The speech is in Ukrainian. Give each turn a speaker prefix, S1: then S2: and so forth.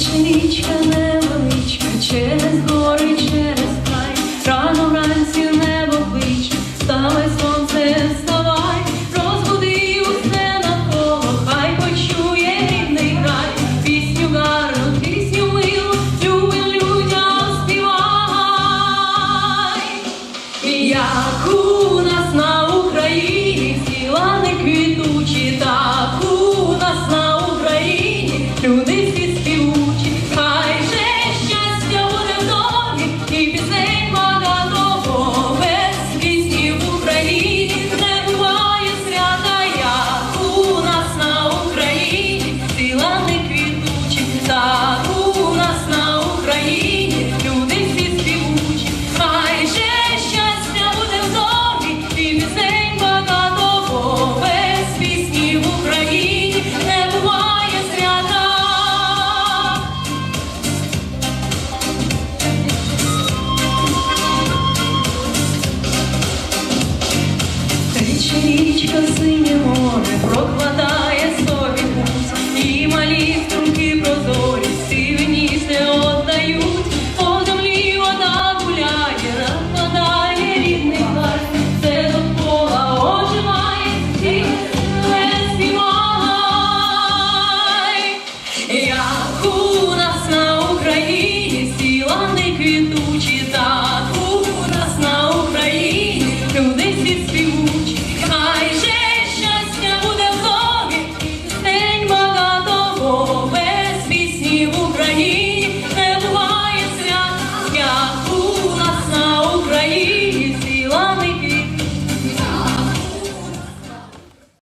S1: Річка невеличка, через гори, через край, рано вранці небо кличе, вставай сонце, вставай, розбуди усе навколо, хай почує рідний край, пісню гарну, пісню милу, любим людям співай. Яку квітучі, так у нас на Україні люди всі співучі, хай щастя буде в домі, і пісень багато без пісні в Україні не буває свята. Річка синього.